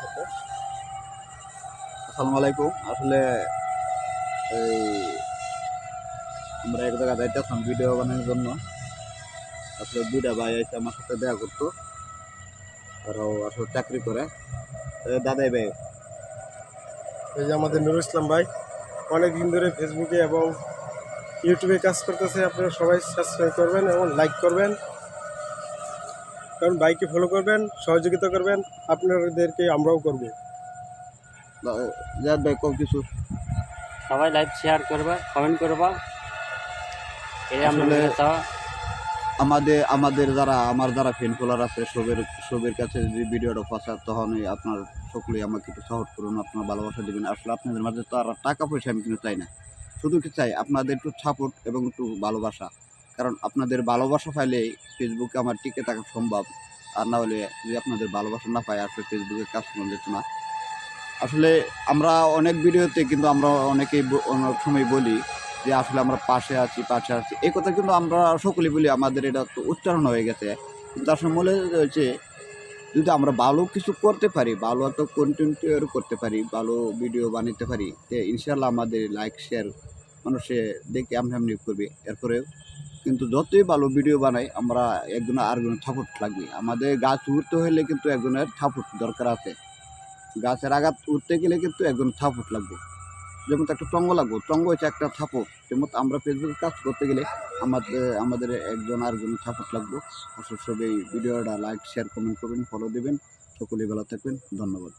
সাথে আসসালামু আলাইকুম। আসলে এই আমরা এক জায়গায় যাইতেছিলাম ভিডিও বানানোর জন্য। আসলে দুইটা ভাই এসে আমার সাথে দেখা করতো। তারাও আসলে চাকরি করে। দাদাই ভাই। এই যে আমাদের নুরুল ইসলাম ভাই অনেক দিন ধরে ফেসবুকে এবং ইউটিউবে কাজ করতেছে। আপনারা সবাই সাবস্ক্রাইব করবেন এবং লাইক করবেন। কারণ বাইকে ফলো করবেন সহযোগিতা করবেন আপনাদেরকে আমরাও করব। জাদ ভাই কম কিছু। সবাই লাইভ শেয়ার করবা কমেন্ট করবা। আমাদের আমাদের যারা আমার যারা ফ্যান ফলোয়ার আছে সবের সবের কাছে যদি ভিডিওটা পৌঁছায় তখনই আপনার সকলেই আমাকে একটু সাপোর্ট করুন আপনার ভালোবাসা দেবেন। আসলে আপনাদের মাঝে তো আর টাকা পয়সা আমি কিন্তু চাই না। শুধু কি চাই? আপনাদের একটু সাপোর্ট এবং একটু ভালোবাসা। কারণ আপনাদের ভালোবাসা পাইলে ফেসবুকে আমার টিকে থাকা সম্ভব। আর না হলে যদি আপনাদের ভালোবাসা না পাই আসলে ফেসবুকে কাজ করা যেত না। আসলে আমরা অনেক ভিডিওতে কিন্তু আমরা অনেকেই অনেক সময় বলি যে, আসলে আমরা পাশে আছি পাশে আছি। এই কথা কিন্তু আমরা সকলেই বলি, আমাদের এটা তো উচ্চারণ হয়ে গেছে। কিন্তু আসলে মনে হচ্ছে যদি আমরা ভালো কিছু করতে পারি, ভালো একটা কন্টেন্ট তৈরি করতে পারি, ভালো ভিডিও বানাতে পারি, তো ইনশাল্লাহ আমাদের লাইক শেয়ার মানুষে দেখে আমরা এমনি করবে। এরপরে কিন্তু যতই ভালো ভিডিও বানাই, আমরা একজনের আরেকজনের থাপট লাগবে আমাদের গাছ উঠতে হলে কিন্তু একজনের থাপট দরকার আছে। গাছের আঘাত উঠতে গেলে কিন্তু একজন থাপট লাগবে। যেমন একটা টঙ্গ লাগবো, টঙ্গ হচ্ছে একটা সাপোর্ট যেমন আমরা ফেসবুকে কাজ করতে গেলে আমাদের আমাদের একজন আরেকজনের থাপট লাগবে। আসলে সবাই ভিডিওটা লাইক শেয়ার কমেন্ট করবেন ফলো দেবেন। সকলেই ভালো থাকবেন। ধন্যবাদ।